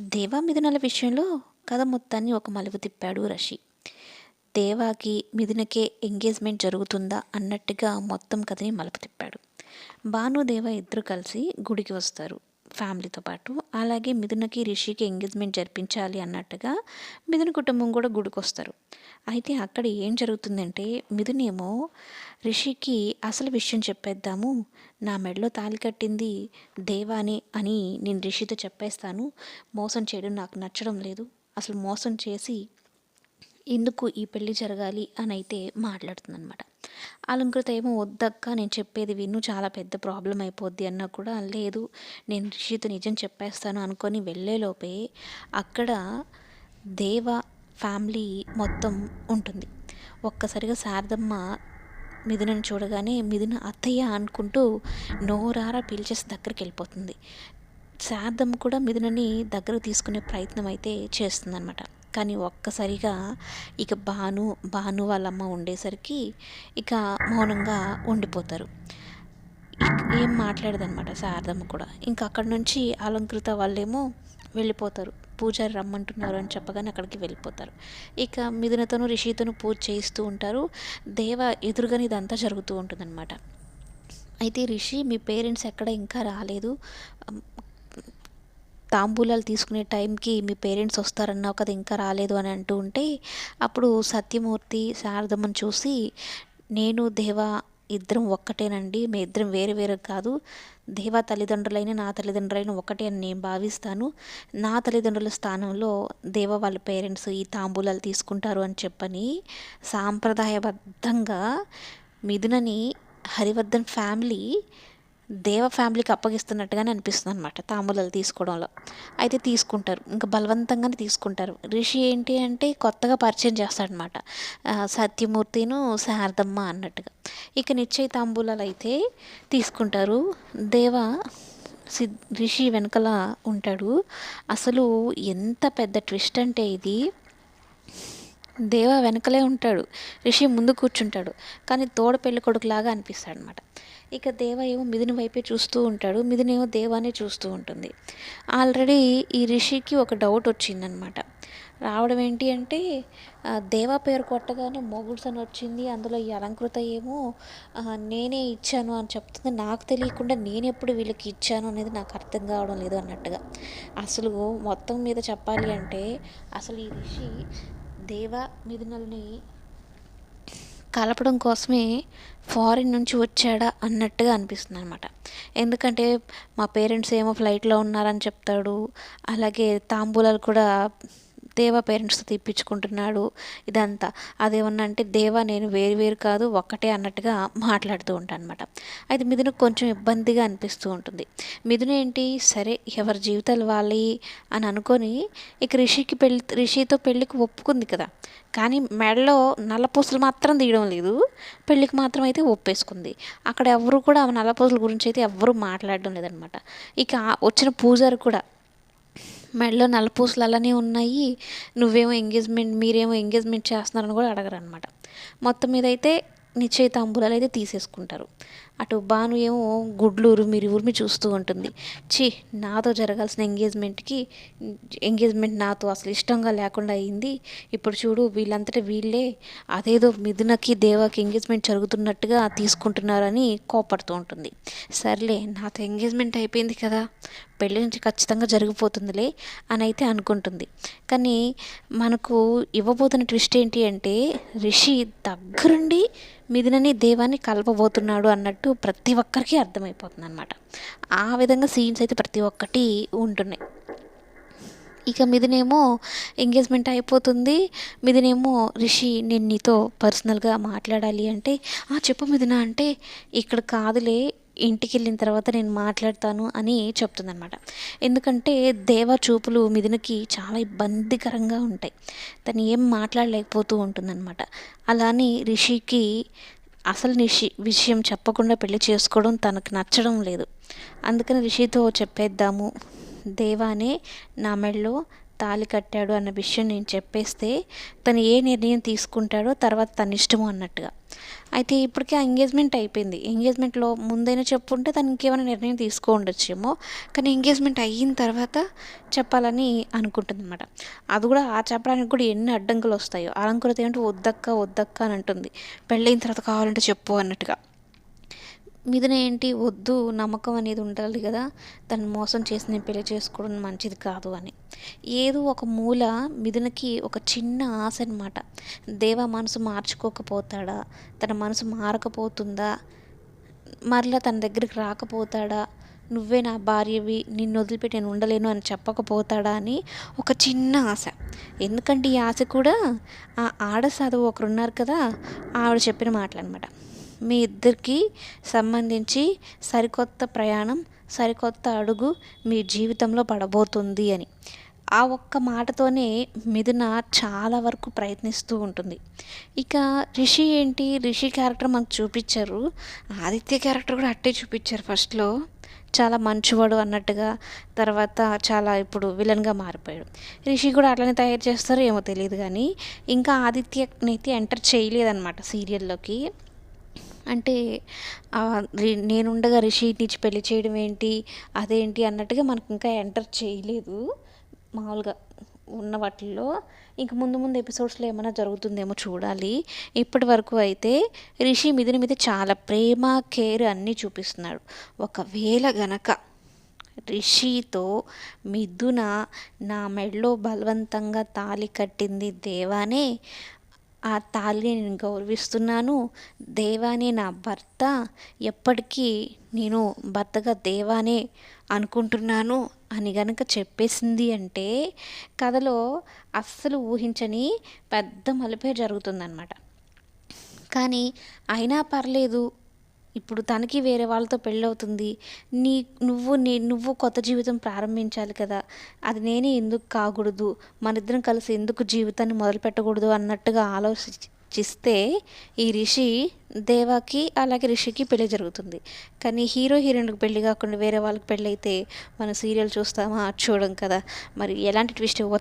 దేవా విషయంలో కథ మొత్తాన్ని ఒక మలుపు తిప్పాడు రషి. దేవాకి మిథునకే ఎంగేజ్మెంట్ జరుగుతుందా అన్నట్టుగా మొత్తం కథని మలుపు తిప్పాడు. భాను దేవ ఇద్దరు కలిసి గుడికి వస్తారు. ఫ్యామిలీతో పాటు. అలాగే మిథునకి రిషికి ఎంగేజ్మెంట్ జరిపించాలి అన్నట్టుగా మిథున కుటుంబం కూడా గుడికి వస్తారు అయితే అక్కడ ఏం జరుగుతుందంటే మిథునేమో రిషికి అసలు విషయం చెప్పేద్దాము నా మెడలో తాలి కట్టింది దేవానే అని నేను రిషితో చెప్పేస్తాను. మోసం చేయడం నాకు నచ్చడం లేదు. అసలు మోసం చేసి ఎందుకు ఈ పెళ్ళి జరగాలి అని అయితే మాట్లాడుతుందనమాట అలంకృత ఏమో వద్దక్క నేను చెప్పేది విన్ను చాలా పెద్ద ప్రాబ్లం అయిపోద్ది అన్నా కూడా లేదు నేను రిషితో నిజం చెప్పేస్తాను అనుకొని వెళ్ళేలోపే అక్కడ దేవ ఫ్యామిలీ మొత్తం ఉంటుంది. ఒక్కసారిగా శారదమ్మ మిథునని చూడగానే మిథున అత్తయ్య అనుకుంటూ నోరారా పీల్చేసి దగ్గరికి వెళ్ళిపోతుంది. శారదమ్మ కూడా మిథునని దగ్గర తీసుకునే ప్రయత్నం అయితే చేస్తుందన్నమాట. కానీ ఒక్కసారిగా ఇక భాను భాను వాళ్ళమ్మ ఉండేసరికి ఇక మౌనంగా ఉండిపోతారు. ఏం మాట్లాడదనమాట శారదమ్మ కూడా. ఇంకా అక్కడ నుంచి అలంకృత వాళ్ళేమో వెళ్ళిపోతారు. పూజారి రమ్మంటున్నారు అని చెప్పగానే అక్కడికి వెళ్ళిపోతారు. ఇక మిథునతోనూ రిషితోను పూజ చేయిస్తూ ఉంటారు. దేవ ఎదురుగానే ఇదంతా జరుగుతూ ఉంటుందన్నమాట. అయితే రిషి మీ పేరెంట్స్ ఎక్కడ ఇంకా రాలేదు. తాంబూలాలు తీసుకునే టైంకి మీ పేరెంట్స్ వస్తారన్నావు కదా ఇంకా రాలేదు అని అంటూ ఉంటే అప్పుడు సత్యమూర్తి శారదమ్మని చూసి నేను దేవా ఇద్దరం ఒక్కటేనండి. మీ ఇద్దరం వేరే వేరే కాదు. దేవా తల్లిదండ్రులైన నా తల్లిదండ్రులైన ఒకటే అని నేను భావిస్తాను. నా తల్లిదండ్రుల స్థానంలో దేవ వాళ్ళ పేరెంట్స్ ఈ తాంబూలాలు తీసుకుంటారు అని చెప్పని సాంప్రదాయబద్ధంగా మిథునని హరివర్ధన్ ఫ్యామిలీ దేవ ఫ్యామిలీకి అప్పగిస్తున్నట్టుగానే అనిపిస్తుంది అనమాట తాంబూలాలు తీసుకోవడంలో. అయితే తీసుకుంటారు. ఇంకా బలవంతంగానే తీసుకుంటారు. రిషి ఏంటి అంటే కొత్తగా పరిచయం చేస్తాడనమాట సత్యమూర్తిను శారదమ్మ అన్నట్టుగా. ఇక నిశ్చయ తాంబూలాలు అయితే తీసుకుంటారు. దేవ సి రిషి వెనకల ఉంటాడు. అసలు ఎంత పెద్ద ట్విస్ట్ అంటే ఇది. దేవ వెనకలే ఉంటాడు. రిషి ముందు కూర్చుంటాడు. కానీ తోడ పెళ్ళి కొడుకులాగా అనిపిస్తాడు అనమాట ఇక దేవ ఏమో మిథుని వైపే చూస్తూ ఉంటాడు మిథునేమో దేవానే చూస్తూ ఉంటుంది. ఆల్రెడీ ఈ రిషికి ఒక డౌట్ వచ్చిందనమాట. రావడం ఏంటి అంటే దేవా పేరు కొట్టగానే మొగుడ్స్ అని వచ్చింది అందులో ఈ అలంకృత ఏమో నేనే ఇచ్చాను అని చెప్తుంది. నాకు తెలియకుండా నేను ఎప్పుడు వీళ్ళకి ఇచ్చాను అనేది నాకు అర్థం కావడం లేదు అన్నట్టుగా. అసలు మొత్తం మీద చెప్పాలి అంటే అసలు ఈ రిషి దేవ మిథునల్ని కలపడం కోసమే ఫారిన్ నుంచి వచ్చాడా అన్నట్టుగా అనిపిస్తుంది అనమాట ఎందుకంటే మా పేరెంట్స్ ఏమో ఫ్లైట్లో ఉన్నారని చెప్తాడు. అలాగే తాంబూలాలు కూడా దేవ పేరెంట్స్తో తిప్పించుకుంటున్నాడు ఇదంతా. అదేమన్నా అంటే దేవ నేను వేరు వేరు కాదు ఒక్కటే అన్నట్టుగా మాట్లాడుతూ ఉంటాను అనమాట అయితే మిథునకు కొంచెం ఇబ్బందిగా అనిపిస్తూ ఉంటుంది. మిథున ఏంటి? సరే ఎవరి జీవితాలు వాళ్ళి అని అనుకొని ఇక రిషికి పెళ్ళి రిషితో పెళ్ళికి ఒప్పుకుంది కదా. కానీ మెడలో నల్లపూసలు మాత్రం తీయడం లేదు. పెళ్ళికి మాత్రం అయితే ఒప్పేసుకుంది. అక్కడ ఎవరు కూడా ఆ నల్లపూసల గురించి అయితే ఎవరు మాట్లాడడం లేదనమాట ఇక వచ్చిన పూజారి కూడా మెడలో నలపూసలు అలానే ఉన్నాయి నువ్వేమో ఎంగేజ్మెంట్ మీరేమో ఎంగేజ్మెంట్ చేస్తున్నారని కూడా అడగరు అనమాట మొత్తం మీద అయితే నిశ్చయితాంబూలాలు అయితే తీసేసుకుంటారు. అటు భాను ఏమో గుడ్లు ఉరిమి ఉరిమి చూస్తూ ఉంటుంది. ఛీ నాతో జరగాల్సిన ఎంగేజ్మెంట్కి ఎంగేజ్మెంట్ నాతో అసలు ఇష్టంగా లేకుండా అయింది. ఇప్పుడు చూడు వీళ్ళంతటా వీళ్ళే అదేదో మిథునకి దేవాకి ఎంగేజ్మెంట్ జరుగుతున్నట్టుగా తీసుకుంటున్నారని కోపడుతూ ఉంటుంది. సర్లే నాతో ఎంగేజ్మెంట్ అయిపోయింది కదా. పెళ్ళి నుంచి ఖచ్చితంగా జరిగిపోతుందిలే అని అయితే అనుకుంటుంది. కానీ మనకు ఇవ్వబోతున్న ట్విస్ట్ ఏంటి అంటే రిషి దగ్గరుండి మిథునని దేవాన్ని కలపబోతున్నాడు అన్నట్టు ప్రతి ఒక్కరికి అర్థమైపోతుంది అనమాట ఆ విధంగా సీన్స్ అయితే ప్రతి ఒక్కటి ఉంటున్నాయి. ఇక మీదనేమో ఎంగేజ్మెంట్ అయిపోతుంది. మిదినేమో రిషి నేను నీతో పర్సనల్గా మాట్లాడాలి అంటే ఆ చెప్పు మిథున అంటే ఇక్కడ కాదులే ఇంటికి వెళ్ళిన తర్వాత నేను మాట్లాడతాను అని చెప్తుందనమాట ఎందుకంటే దేవ చూపులు మిథునకి చాలా ఇబ్బందికరంగా ఉంటాయి. తను ఏం మాట్లాడలేకపోతూ ఉంటుందన్నమాట. అలానే రిషికి అసలు నిషి విషయం చెప్పకుండా పెళ్ళి చేసుకోవడం తనకు నచ్చడం లేదు. అందుకని రిషితో చెప్పేద్దాము. దేవానే నా మెడలో తాళి కట్టాడు అన్న విషయం నేను చెప్పేస్తే తను ఏ నిర్ణయం తీసుకుంటాడో తర్వాత తన ఇష్టము అన్నట్టుగా. అయితే ఇప్పటికే ఎంగేజ్మెంట్ అయిపోయింది. ఎంగేజ్మెంట్లో ముందైనా చెప్పుంటే తను ఇంకేమైనా నిర్ణయం తీసుకో ఉండొచ్చేమో. కానీ ఎంగేజ్మెంట్ అయిన తర్వాత చెప్పాలని అనుకుంటుంది అనమాట అది కూడా ఆ చెప్పడానికి కూడా ఎన్ని అడ్డంకులు వస్తాయో. అలంకృత ఏంటంటే వద్దక్క వద్దక్క అని అంటుంది. పెళ్ళైన తర్వాత కావాలంటే చెప్పు అన్నట్టుగా. మిథున ఏంటి వద్దు నమ్మకం అనేది ఉండాలి కదా. తను మోసం చేసి నేను పెళ్ళి చేసుకోవడం మంచిది కాదు అని. ఏదో ఒక మూల మిథునకి ఒక చిన్న ఆశ అనమాట దేవ మనసు మార్చుకోకపోతాడా? తన మనసు మారకపోతుందా? మరలా తన దగ్గరికి రాకపోతాడా? నువ్వే నా భార్యవి నిన్ను వదిలిపెట్టి నేను ఉండలేను అని చెప్పకపోతాడా అని ఒక చిన్న ఆశ. ఎందుకంటే ఈ ఆశ కూడా ఆ ఆడ సాధువు ఒకరున్నారు కదా ఆవిడ చెప్పిన మాటలు అనమాట మీ ఇద్దరికి సంబంధించి సరికొత్త ప్రయాణం సరికొత్త అడుగు మీ జీవితంలో పడబోతుంది అని. ఆ ఒక్క మాటతోనే మిథున చాలా వరకు ప్రయత్నిస్తూ ఉంటుంది. ఇక రిషి ఏంటి? రిషి క్యారెక్టర్ మనకు చూపించారు. ఆదిత్య క్యారెక్టర్ కూడా అట్టే చూపించారు ఫస్ట్లో. చాలా మంచివాడు అన్నట్టుగా తర్వాత చాలా ఇప్పుడు విలన్గా మారిపోయాడు. రిషి కూడా అట్లనే తయారు చేస్తారో ఏమో తెలియదు కానీ ఇంకా ఆదిత్యనైతే ఎంటర్ చేయలేదన్నమాట సీరియల్లోకి. అంటే నేనుండగా రిషి నుంచి పెళ్ళి చేయడం ఏంటి అదేంటి అన్నట్టుగా మనకు ఇంకా ఎంటర్ చేయలేదు. మామూలుగా ఉన్న వాటిల్లో. ఇంక ముందు ముందు ఎపిసోడ్స్లో ఏమైనా జరుగుతుందేమో చూడాలి. ఇప్పటి వరకు అయితే రిషి మిథుని మీద చాలా ప్రేమ కేర్ అన్నీ చూపిస్తున్నాడు. ఒకవేళ గనక రిషితో మిథున నా మెడలో బలవంతంగా తాలి కట్టింది దేవానే ఆ తాళిని నేను గౌరవిస్తున్నాను. దేవానే నా భర్త. ఎప్పటికీ నేను భర్తగా దేవానే అనుకుంటున్నాను అని గనక చెప్పేసింది అంటే కథలో అస్సలు ఊహించని పెద్ద మలుపే జరుగుతుందన్నమాట. కానీ అయినా పర్లేదు ఇప్పుడు తనకి వేరే వాళ్ళతో పెళ్ళవుతుంది. నీ నువ్వు నీ నువ్వు కొత్త జీవితం ప్రారంభించాలి కదా. అది నేనే ఎందుకు కాకూడదు? మన ఇద్దరం కలిసి ఎందుకు జీవితాన్ని మొదలు పెట్టకూడదు అన్నట్టుగా ఆలోచిస్తే ఈ రిషి దేవాకి అలాగే రిషికి పెళ్ళి జరుగుతుంది. కానీ హీరో హీరోయిన్కి పెళ్ళి కాకుండా వేరే వాళ్ళకి పెళ్ళి అయితే మనం సీరియల్ చూస్తామా? చూడం కదా. మరి ఎలాంటి ట్విస్ట్ ఇవ్వబోతుంది